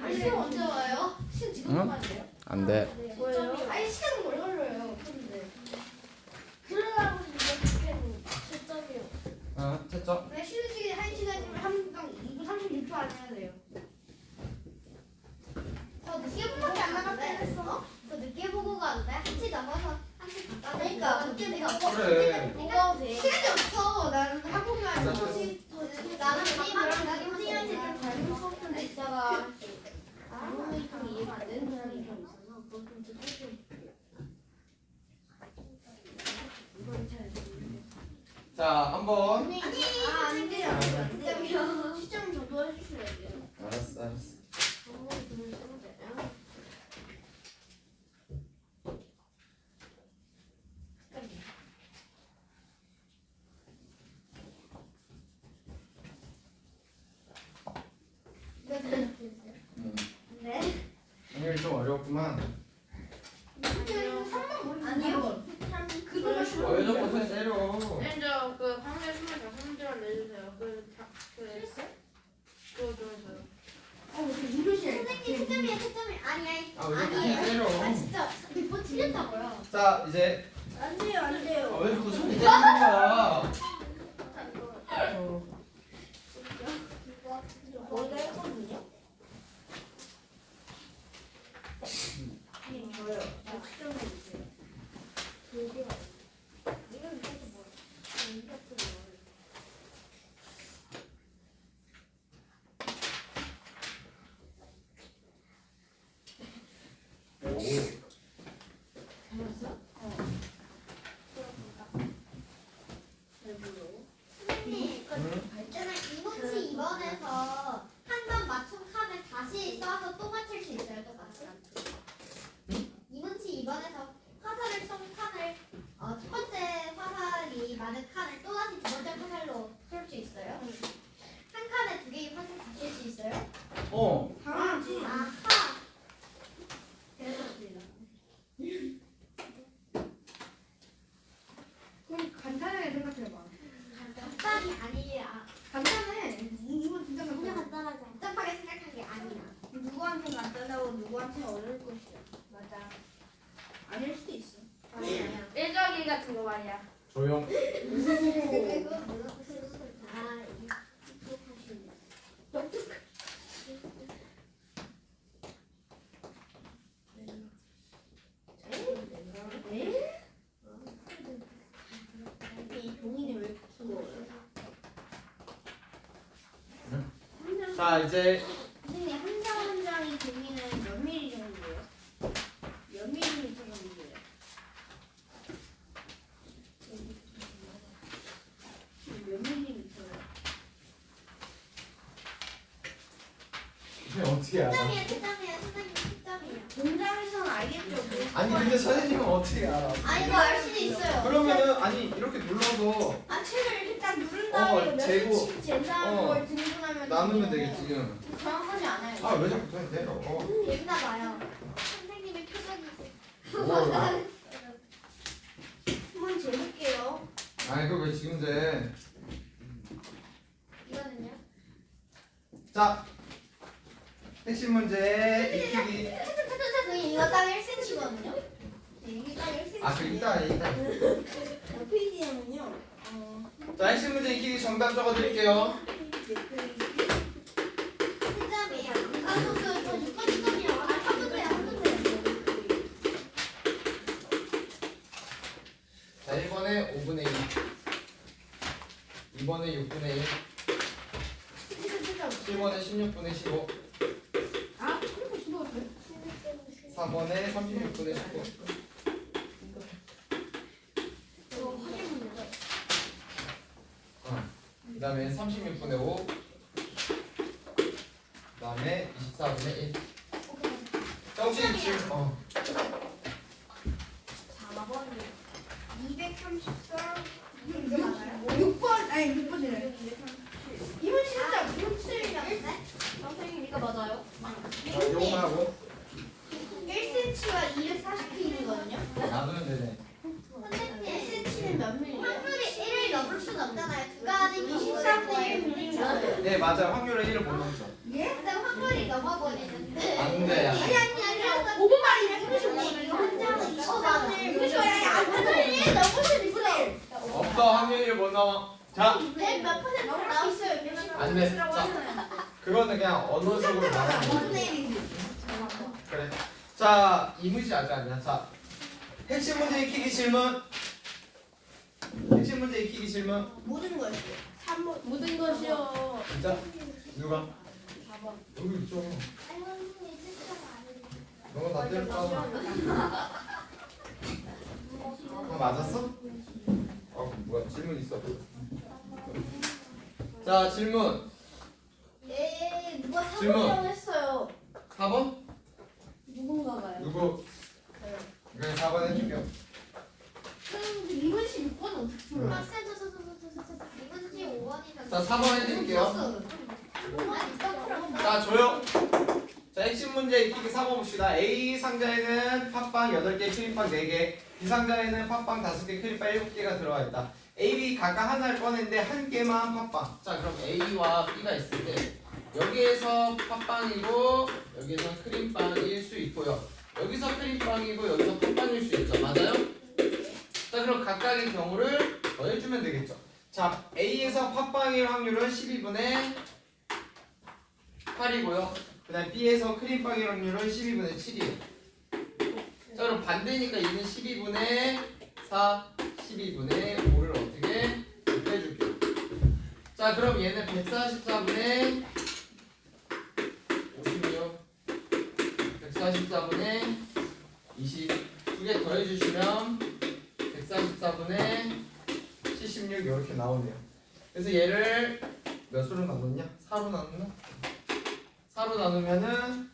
아니 시험 언제 와요? 시험 지금 응? 안 돼. 뭐예요? 아니 시간은 오래 걸려요. 근데 그러려고 지금 채점이요. 어, 채점. 왜 쉬는 시간이 한 시간이면 한강 2분 36초 안 해야 돼요. 저 늦게 보고밖에 안 나갔대. 어? 저 늦게 보고 가도 돼? 한시 남아서 한시 가까이. 그러니까 늦게 내가 그래. 보고 돼. 시간이 없어. 나는 한국말 나 다시 나는 언니랑 나는 선생님한테 좀 닮은 수업한테 있다가 아무리 좀 이해가 안 되는 사람이 좀 있어서 그건 좀 듣고 이건 잘 모르겠어요. 자, 한번. 아니, 아, 안 돼요. 안 돼요. 시점 저도 해주셔야 돼요. 알았어, 알았어. 어, 그걸 써도 되나요? 음. 네. 오늘 좀 어렵구만. 아니요. 그거를 어, 왜 자꾸 손 때려? 먼저 그 화면 숨을 다섯 문제만 내주세요. 그 자, 그 그거 좀 해서요. 선생님 채점이야 채점이 아니 아니 아, 왜 아니에요. 때려? 아 진짜 몇번 틀렸다고요. 자, 이제. 안 돼요 안 아, 돼요. 왜 자꾸 손 때리는 거야? 거기다 했거든요. 네, 저요. 저 시점해 주세요. 여기가 이건 이것도 뭐? 이것도 뭐? 잘했어? 어. 선생님, 응? 있잖아 이모치 2번에서 한 번 맞춘 칸을 다시 써서 또 맞출 수 있어요 똑같이? 이모치 2번에서 화살을 쏜 칸을 어, 첫 번째 화살이 맞은 칸을 또 다시 두 번째 화살로 쏠 수 있어요? 한 칸에 두 개의 화살 다 쏠 수 있어요? 어. 당연하지 아하 그래서 그래요 그럼 간단하게 생각해봐. 간단이 아니라 간단해. 이건 진짜 간단해. 간단하지 복잡하게 생각한 게 아니라 누구한테 간단하고 누구한테 어려울 것이야. 맞아. 아닐 수도 있어. 아니에요 1 더하기 1 같은 거 말이야. 조용. 그거 무슨 아 이거 하시네 이 종이는 왜 무거워요? 자, 이제. 선생님 한 장 한 장이 종이는 몇 미리 정도예요? 몇 밀리미터 정도예요? 몇 밀리미터요? 이게 어떻게 알아? 특점이에요, 특점이에요, 선생님 특점이에요. 공장에서는 알겠죠. 아니, 근데 선생님은 어떻게 알아? 아 이거 알 수도 있어요. 그러면은, 아니, 이렇게 눌러서 아 책을 이렇게 딱 누른 어, 다음에 몇 재고. cm 잰다는 어. 걸 등분하면 나누면 되겠지, 지금. 정확하지 않아요. 아, 왜 자꾸 손 때려? 어. 됐나 봐요. 선생님의 표정이 뭘. 아, 한번 재볼게요. 아니, 그거 왜 지금 돼? 이거는요? 자. 핵심 문제 익히기. 이거 딱 1cm거든요. 이게 딱 1cm. 아, 그 이따, 이따. 몇 페이지냐면요. 어, 자, 핵심 문제 익히기 정답 적어드릴게요. 몇 페이지? 특점이에요. 아, 저, 저, 저 6번 특점이요. 아, 한 번도요, 한 번도요. 자, 1번에 5분의 2. 2번에 6분의 1. 7번에 16분의 15. 아, 그리고 신호가 돼? 4번에 36분의 19. 이거 확인 문제. 어. 그 다음에 36분의 5. 그 다음에 24분의 1. 자, 혹시 지금, 어. 4번이 234. 이거 맞아요? 6번, 아니 6번이래. 이번 진짜 네? 선생님 이거 맞아요? 자, 요거 하고 1cm와 240p거든요. 나누면 되네. 선생님 1cm는 몇 밀리예요? 확률이 1을 넘을 순 없잖아요. 두 가지 24분의 1 밀리면 네 맞아요. 확률은 1을 못 넘죠. 예? 근데 확률이 넘어버리는데. 안 돼. 아니 아니 아니. 5분만이면 이거 좀 이거 혼자 어, 맞네. 이거 좀 야, 안 돼. 없어 확률 1을 못 넘어. 자몇 퍼센트 나왔어요? 안 돼. 자 그거는 그냥 언어적으로 말하는 거. 무슨 일인지. 그래. 자 이문시 아직 아니야. 자 핵심 문제 익히기 질문. 핵심 문제 익히기 질문. 모든 거였어요. 3번. 모든 것이요. 진짜 누가? 4번. 여기 있죠. 너가 나 때릴까? 다 맞았어? 아 뭐야 질문 있어. 자 질문 예, 누가 질문. 3번이라고 했어요. 4번? 누군가가요. 누구? 그래 4번 해줄게요. 그럼 이번 시 6번은 어떻게 풀어요? 아, 쌤, 저, 저, 저, 저, 저, 저, 저, 이문지 5원이면. 자 4번 해드릴게요. 아니. 자 조용. 자 핵심 문제 익히기 4번 봅시다. A 상자에는 팥빵 8개, 크림빵 4개. B 상자에는 팥빵 5개, 크림빵 7개가 들어가 있다. A, B 각각 하나를 꺼냈는데 한 개만 팥빵. 자 그럼 A와 B가 있을 때 여기에서 팥빵이고 여기에서 크림빵일 수 있고요. 여기서 크림빵이고 여기서 팥빵일 수 있죠. 맞아요? 자 그럼 각각의 경우를 더해주면 되겠죠. 자 A에서 팥빵일 확률은 12분의 8이고요. 그 다음 B에서 크림빵의 확률은 12분의 7이에요. 자 그럼 반대니까 얘는 12분의 4, 12분의 5를 어떻게 빼줄게요. 자 그럼 얘는 144분의 144분의 20두개 더해주시면 144분의 76 이렇게 나오네요. 그래서 얘를 몇 수로 나눴냐? 4로 나눴나? 4로 나누면은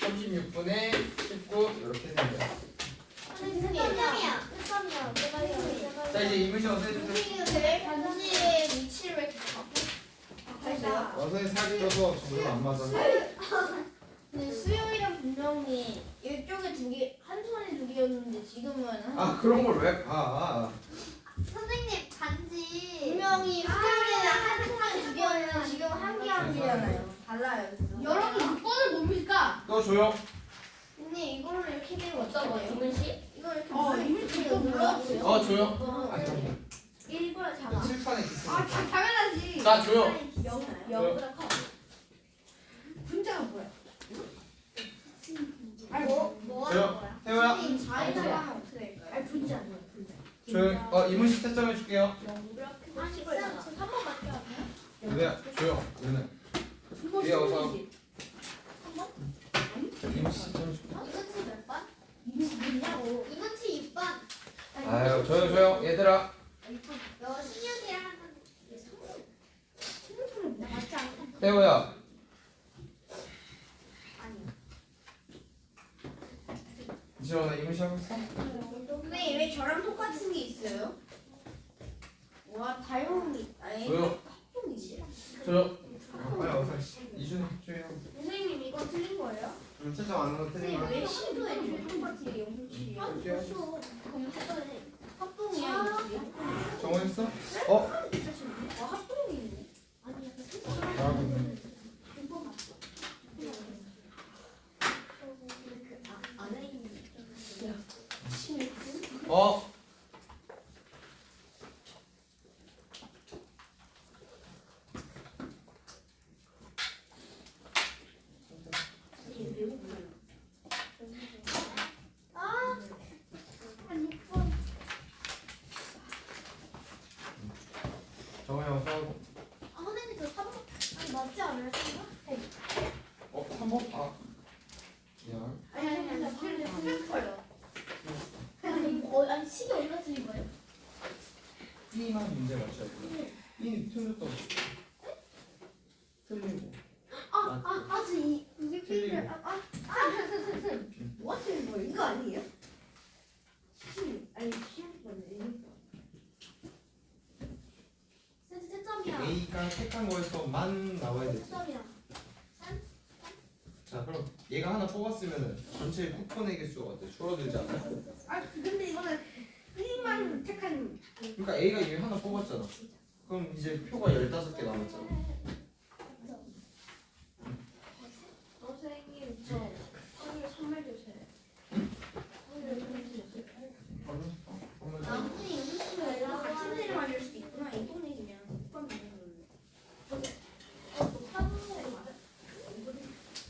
36분의 19 이렇게 됩니다. 자 이제 이문시 어서 해주세요. 바꿔? 어서의 사귀어서 점점 안 맞아. 근데 수요일은 분명히 이쪽에 두 개, 한 손에 두 개였는데 지금은 한 아 그런 걸 왜 봐? 선생님, 반지. 분명히 아, 수요일에는 한 손에 두 개였는데 지금 한 개한 개잖아요. 달라요. 여러분 6번을 뭡니까? 너 조용. 언니 이걸로 이렇게 되면 어떤 거예요? 이문시? 이거 이렇게 어, 이문시 이거. 어 조용. 어, 아 잠깐. 1번 작아. 칠판에 기스. 아 다- 당연하지. 자 조용. 영, 네. 영보다 커. 분자가 뭐야? 뭐, 뭐 하는? 거야? 태호야. 선생님 자에다가 하면 어떻게 될까요? 아니 분자 뭐야 분자. 조용. 어 이문시 채점 해 줄게요. 아니, 쌤, 저 3번밖에 안 해요? 유대야 조용. 유네. 위에 어서. 이문시 채점 해 줄게. 이문치 몇 번? 이문시 뭐냐고. 이문치 6번. 아유 조용 조용 얘들아. 너 16이랑 하면 나 맞지 않고. 태호야. 지원아 이문시 하고 있어? 선생님 왜 저랑 똑같은 게 있어요? 와 다용이 아니 조용. 조용. 아, 빨리 어서. 이준이 조용. 선생님 이거 틀린 거예요? 음, 채점 안 하면 틀린 선생님 거야. 왜 신도에 똑같이 영수치 그렇게요. 합동이야 이거 정했어? 어? 어 합동이네. 잘하고 있네. 어? 아, 한 6번. 정해 어서 하고. 아, 선생님 저 3번. 아니, 맞지 않아요? 3번? 어? 3번? 아. 미안. 아니, 아니, 아니, 아니, 틀린 거예요. 아니, 어, 아니, 식이 얼마 틀린 거예요? B만 문제 맞춰야 돼. B 틀렸다고. 틀리고. 아, 아, 아, 저 이, 이게 틀리고. 필요해. 아, 아, 아, 뭐가 틀린 거예요? 이거 아니에요? 시 아니 시험 거네. 센스 채점이야. A가 택한 거에서만 나와야 되지. 자 그럼 얘가 하나 뽑았으면은 전체 쿠폰의 개수가 어때? 줄어들지 않아? 아 근데 이거는 B만 택한 그러니까 A가 얘 하나 뽑았잖아. 그럼 이제 표가 15개 남았잖아.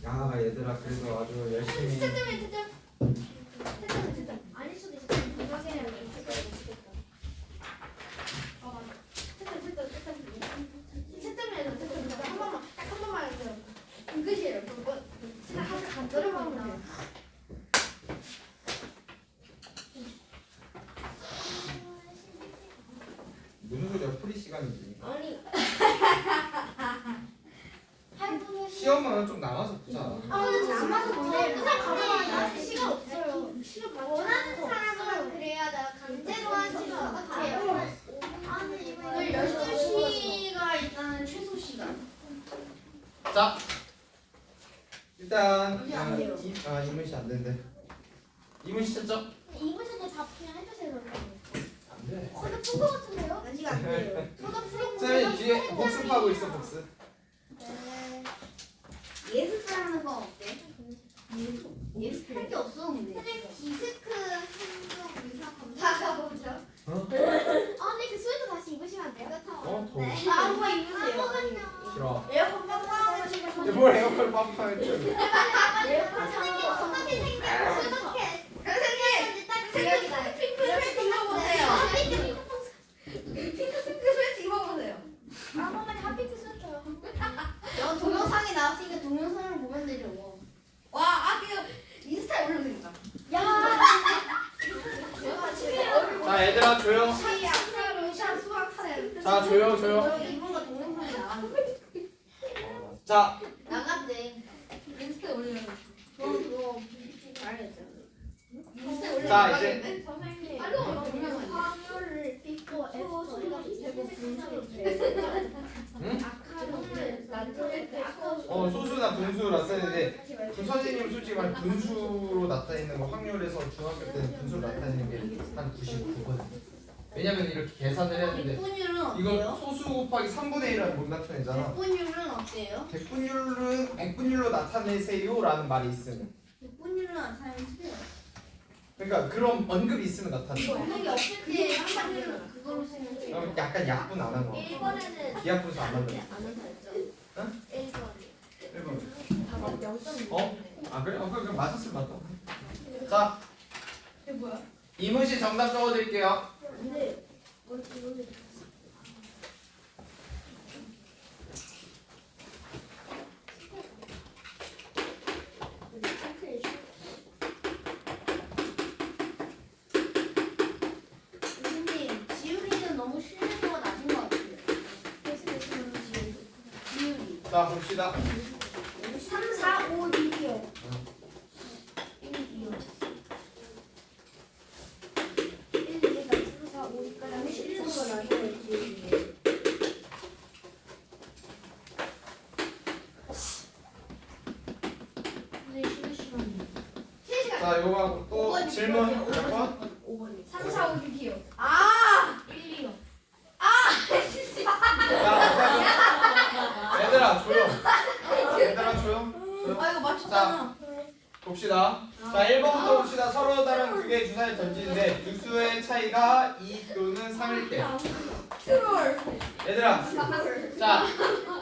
야 얘들아 그래도 아주 열심히. 자 일단 안 아, 돼요. 이, 아 이문시 안 된대 이문시 찾죠? 이분들도 다 그냥 해주세요. 안돼 거의 푼거 같은데요? 아직 안 돼요. 저도 풀고 쌤이 뒤에 복습하고 있어 복습 네. 예습하는 거 어때? 예습할 게 없어 근데. 선생님 디스크 행동 이상 검사 보죠. 어? 아 근데 그 스웨터 다시 입으시면 안 돼요? 어? 더워 네. 아, 한번 입으세요. 아무거나. 싫어 에어컨 뭘 스웨터요. 여 동영상이 나왔으니까 동영상을 보면. 와, 아, 그 인스타에. 야. 자 얘들아 조용. 자 조용. 자 나갔대. 인스타에 올려요. 그럼 그거 알겠죠. 인스타에 올려. 자, 이제 선생님. 제곱 분수 어 소수나 분수라 쓰는데 그 선생님 솔직히 말 분수로 나타내는 거 확률에서 중학교 때는 분수로 나타내는 게 한 99거든 왜냐면 이렇게 계산을 해야 되는데 백분율은 이거 어때요? 소수 곱하기 3분의 1이라는 못 나타내잖아 백분율은 어때요? 백분율은 백분율로 나타내세요라는 말이 있으면 백분율은 나타내면 틀려요. 그러니까 그런 언급이 있으면 나타내 언급이 없을 때 한반율은 그걸로 쓰면 돼요. 그럼 약간 약분 안한 거. 1번에는 기하분수 안 만들어. 안 한다했죠? 응? 1번 1번. 답은 0.6 어? 아 그래? 어 그럼 맞았으면 맞다. 자 이게 뭐야? 이문시 정답 적어드릴게요. 근데 뭐 이거는 선생님, 지율이는 너무 실력도가 낮은 것 같아요. 지율이. 자 봅시다. 3, 4, 5, 6이요 1, 2요 1, 2가 3, 4, 5, 6까지 실수가 나중에 지우기예요 근데 쉬는 시간이 자 요거 하고 또 질문 몇 번? 5번이 3, 4, 5, 6이요 아! 1, 2요 자 얘들아 조용. 얘들아 조용. 조용. 아, 이거 맞췄잖아. 봅시다. 자 1번부터 봅시다. 서로 다른 두 개의 주사를 던지는데 주수의 차이가 2 또는 3일 때. 트롤. 얘들아 자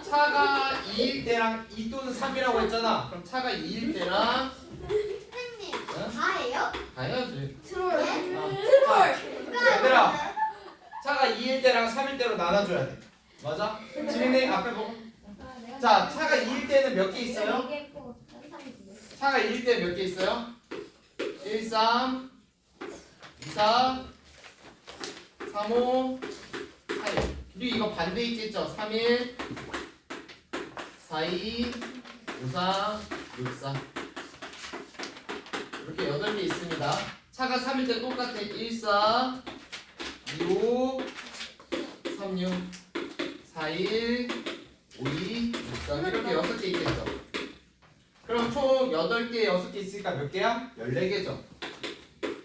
차가 2일 때랑 2 또는 3이라고 했잖아. 그럼 차가 2일 때랑 선생님 응? 다예요? 다 해야지. 트롤. 아, 얘들아 차가 2일 때랑 3일 때로 나눠줘야 돼. 맞아? 지민이 앞에 보고. 자 차가 2일 때는 몇 개 있어요? 차가 2일 때는 몇개 있어요? 1, 3, 2, 4, 3, 5, 4, 1. 그리고 이거 반대 있겠죠? 3, 1, 4, 2, 5, 4, 6, 4. 이렇게 8개 있습니다. 차가 3일 때 똑같아. 1, 4, 2, 5, 3, 6, 4, 1, 5, 2, 6, 3 이렇게 6개 있겠죠. 그럼 총 8개, 6개 있으니까 몇 개야? 14개죠.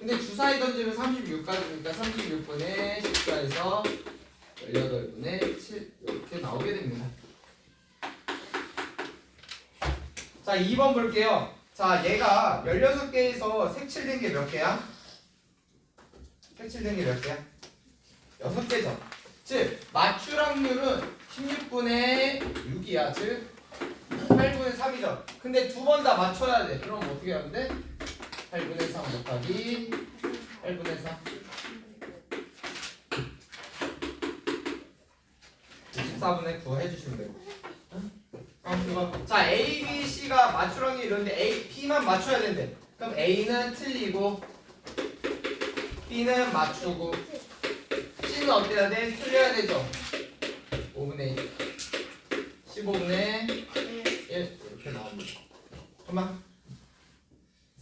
근데 주사위 던지면 36까지니까 36분의 14에서 18분의 7 이렇게 나오게 됩니다. 자, 2번 볼게요. 자, 얘가 16개에서 색칠된 게 몇 개야? 색칠된 게 몇 개야? 6개죠. 즉, 맞출 확률은 16분의 6이야. 즉, 8분의 3이죠. 근데 두 번 다 맞춰야 돼. 그럼 어떻게 하면 돼? 8분의 3 곱하기 8분의 3. 64분의 9 해주시면 되고. 어, 그거. 자, A, B, C가 맞추라는 게 이런데 A, B만 맞춰야 된대. 그럼 A는 틀리고 B는 맞추고 C는 어때야 돼? 틀려야 되죠. 5분의 1. 15분의 1 이렇게 나옵니다. 그만.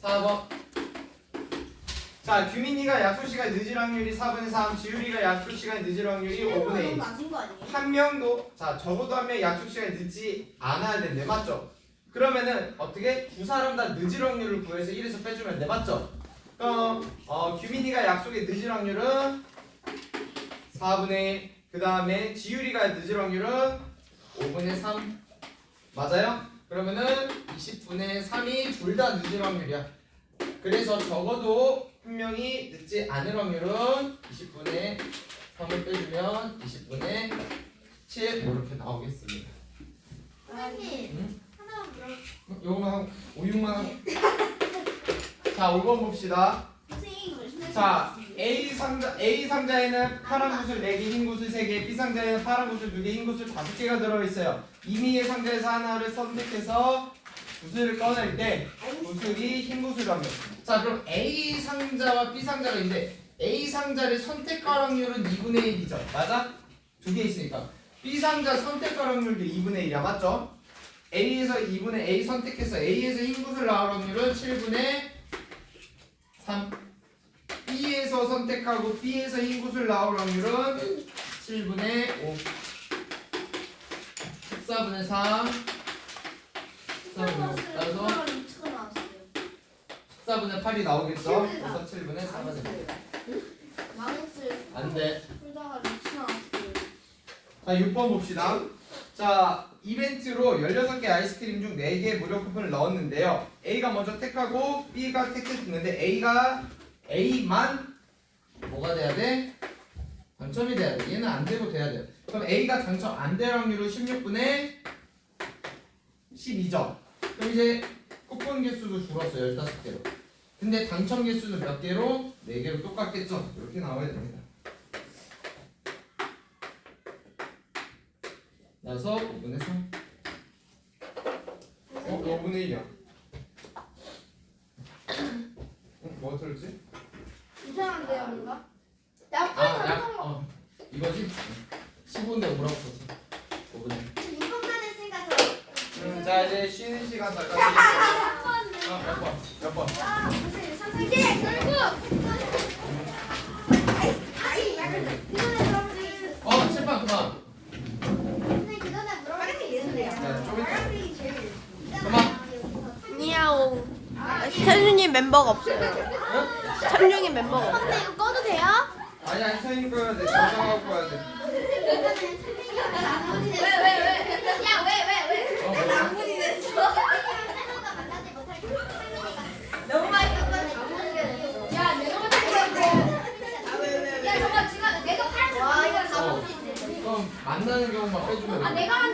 4번. 자, 규민이가 약속 시간 늦을 확률이 4분의 3, 지율이가 약속 시간 늦을 확률이 5분의 1. 너무 낮은 거 아니에요? 한 명도 자 적어도 한 명 약속 시간에 늦지 않아야 된대 맞죠? 그러면은 어떻게 두 사람 다 늦을 확률을 구해서 1에서 빼주면 돼 맞죠? 그럼 어, 규민이가 약속에 늦을 확률은 4분의 1. 그 다음에 지율이가 늦을 확률은 5분의 3 맞아요? 그러면은 20분의 3이 둘 다 늦을 확률이야. 그래서 적어도 한 명이 늦지 않을 확률은 20분의 3을 빼주면 20분의 7 이렇게 나오겠습니다. 선생님 응? 하나만 물어. 음, 요거만 하고 5, 6만 하고 자 5번 봅시다. 선생님 자 A 상자 A 상자에는 파란 구슬 4개, 흰 구슬 3개, B 상자에는 파란 구슬 2개, 흰 구슬 5개가 들어 있어요. 이미의 상자에서 하나를 선택해서 구슬을 꺼낼 때 구슬이 흰 구슬이라면 자 그럼 A 상자와 B 상자가 있는데 A 상자를 선택할 확률은 2분의 1이죠. 맞아? 두 개 있으니까. B 상자 선택할 확률도 2분의 1이야. 맞죠? A에서 2분의 A 선택해서 A에서 흰 구슬 나올 확률은 7분의 3 B에서 선택하고 B에서 흰 구슬 나올 확률은 7분의 5 14분의 3 14분의 5 따라서 14분의 8이 나오겠죠? 그래서 7분의 4가 됩니다. 미치 나왔어요. 자 6번 봅시다. 자 이벤트로 16개 아이스크림 중 4개 무료 쿠폰을 넣었는데요. A가 먼저 택하고 B가 택했는데 A가 A만 뭐가 돼야 돼? 당첨이 돼야 돼. 얘는 안 되고 돼야 돼요. 그럼 A가 당첨 안 될 확률은 16분의 12점. 그럼 이제 쿠폰 개수도 줄었어요. 15개로. 근데 당첨 개수는 몇 개로? 4개로 똑같겠죠? 이렇게 나와야 됩니다. 나서 5분의 3. 어? 5분의 1이야. 어? 뭐가 틀렸지? 이상한데요 뭔가? 아, 야, 어. 이거지? 15인데 5라고 썼어. 5분의 1. 6번만 했으니까 저. 음, 자, 이제 쉬는 시간 잠깐 드릴게요. 3번. 어, 몇 번? 몇 번? 아, 그. 어, 칠판 그만. 그. 니아오. 찬준이 멤버가 없어요. 어? 찬준이 멤버가 없어요. 근데 이거 꺼도 돼요? 아니, 아니, 선생님 거야 돼. 저장하고 가야 돼. 이거 왜? 어, 뭐야? 나무니 됐어. 선생님과 만나지 못할 선생님이가 너무 맛있었거든. 야 내가 만든 야 저거 지금 내가 팔 와, 이거 다 어. 먹을 수 있네. 그럼 만나는 경우만 빼주면 아 돼. 내가 만든